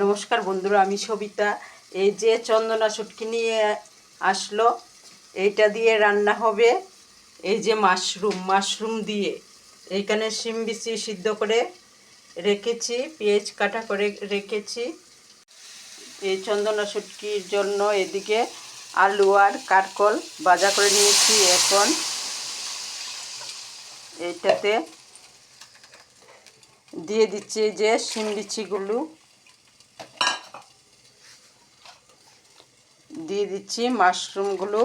নমস্কার বন্ধুরা, আমি সবিতা। এই যে চন্দনা শুটকি নিয়ে আসলো, এইটা দিয়ে রান্না হবে এই যে মাশরুম মাশরুম দিয়ে। এইখানে শিম বিচি সিদ্ধ করে রেখেছি, পেঁয়াজ কাটা করে রেখেছি। এই চন্দনা শুটকির জন্য এদিকে আলু আর কারকল ভাজা করে নিয়েছি এখন। এইটাতে দিয়ে দিচ্ছি যে শিম বিচিগুলো। দিয়ে দিচ্ছি মাশরুমগুলো।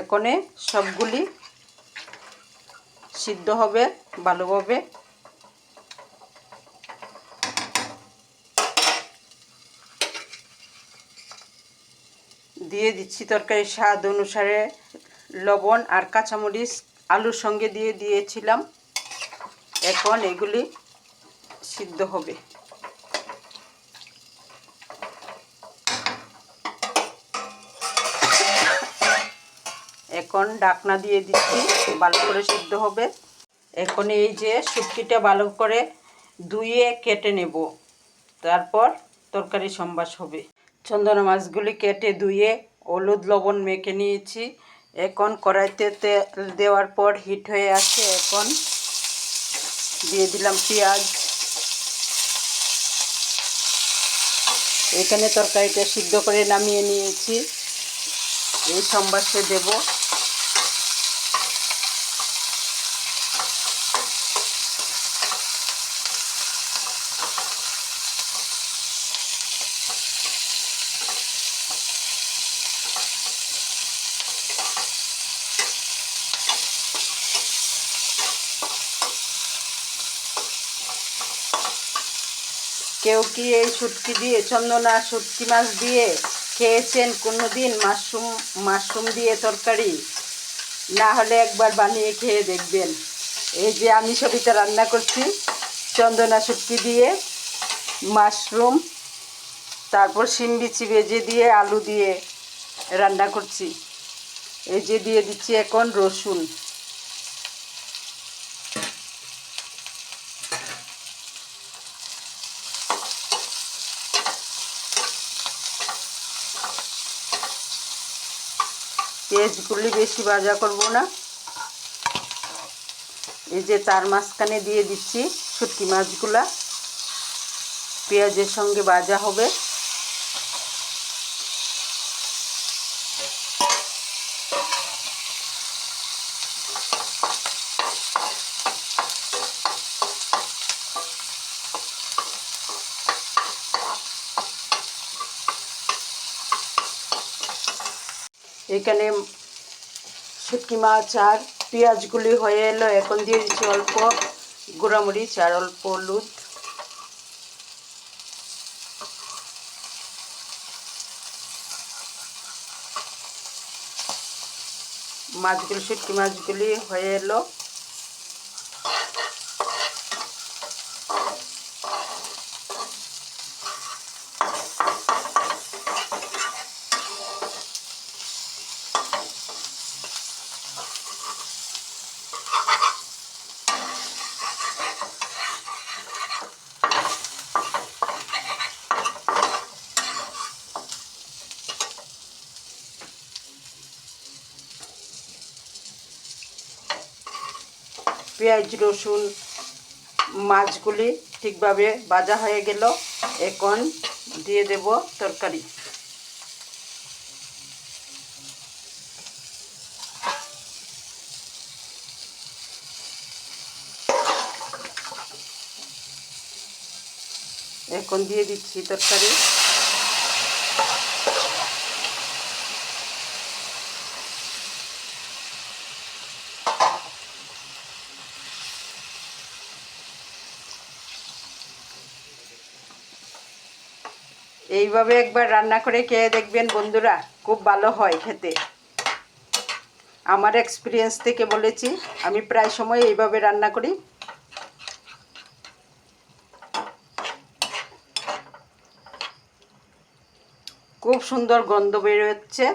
এখনে সবগুলি সিদ্ধ হবে ভালোভাবে দিয়ে দিচ্ছি তরকারি স্বাদ অনুসারে লবণ আর কাঁচামরিচ। আলুর সঙ্গে দিয়ে দিয়েছিলাম। এখন এগুলি সিদ্ধ হবে। এখন ডাকনা দিয়ে দিচ্ছি, ভালো করে সিদ্ধ হবে। এখন এই যে শুটকিটা ভালো করে ধুয়ে কেটে নেব। তারপর তরকারি সম্বাস হবে। চন্দনা মাছগুলি কেটে ধুয়ে হলুদ লবণ মেখে নিয়েছি। এখন কড়াইতে তেল দেওয়ার পর হিট হয়ে আছে, এখন দিয়ে দিলাম পেঁয়াজ। এখানে তরকারিটা সিদ্ধ করে নামিয়ে নিয়েছি। এই সম্বাসে দেব। কেউ কি এই শুটকি দিয়ে চন্দনা শুটকি মাছ দিয়ে খেয়েছেন? কোনো দিন মাশরুম মাশরুম দিয়ে তরকারি? না হলে একবার বানিয়ে খেয়ে দেখবেন। এই যে আমি সবিতা রান্না করছি, চন্দনা শুটকি দিয়ে, মাশরুম, তারপর শিম বিচি ভেজে দিয়ে আলু দিয়ে রান্না করছি। এই যে দিয়ে দিচ্ছি এখন রসুন। পেঁয়াজগুলি বেশি ভাজা করব না। এই যে তার মাঝখানে দিয়ে দিচ্ছি শুটকি মাছগুলা। পেঁয়াজের সঙ্গে ভাজা হবে। এখানে শুটকি মাছ আর পেঁয়াজগুলি হয়ে এলো। এখন দিয়ে দিচ্ছি অল্প গুঁড়ামরিচ আর অল্প হলুদ। মাছগুলি, শুটকি মাছগুলি হয়ে এলো। পেঁয়াজ, রসুন মাছগুলি ঠিকভাবে ভাজা হয়ে গেল। এখন দিয়ে দেব তরকারি। এখন দিয়ে দিচ্ছি তরকারি। এইভাবে একবার রান্না করে খেয়ে দেখবেন বন্ধুরা, খুব ভালো হয় খেতে। আমার এক্সপিরিয়েন্স থেকে বলেছি, আমি প্রায় সময় এইভাবে রান্না করি। খুব সুন্দর গন্ধ বেরোচ্ছে।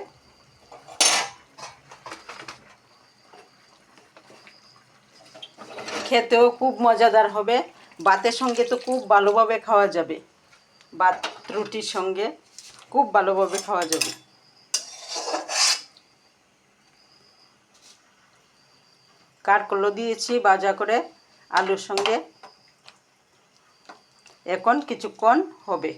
খেতেও খুব মজাদার হবে। ভাতের সঙ্গে তো খুব ভালোভাবে খাওয়া যাবে। ভাত রুটির সঙ্গে খুব ভালোভাবে খাওয়া যাবে। কারকলো দিয়েছি ভাজা করে আলুর সঙ্গে। এখন কিছুক্ষণ হবে।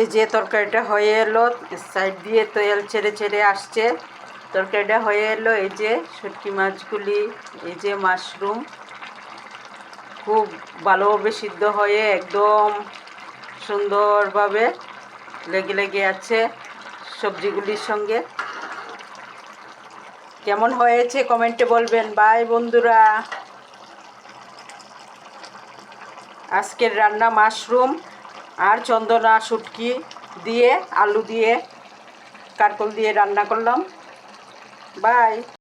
এই যে তরকারিটা হয়ে এলো, সাইড দিয়ে তেল ছেড়ে ছেড়ে আসছে। তরকারিটা হয়ে এলো এই যে শুটকি মাছগুলি, এই যে মাশরুম। খুব ভালোভাবে সিদ্ধ হয়ে একদম সুন্দরভাবে লেগে লেগে আছে সবজিগুলির সঙ্গে। কেমন হয়েছে কমেন্টে বলবেন। বাই বন্ধুরা। আজকের রান্না মাশরুম আর চন্দনা শুটকি দিয়ে, আলু দিয়ে কারকল দিয়ে রান্না করলাম। বাই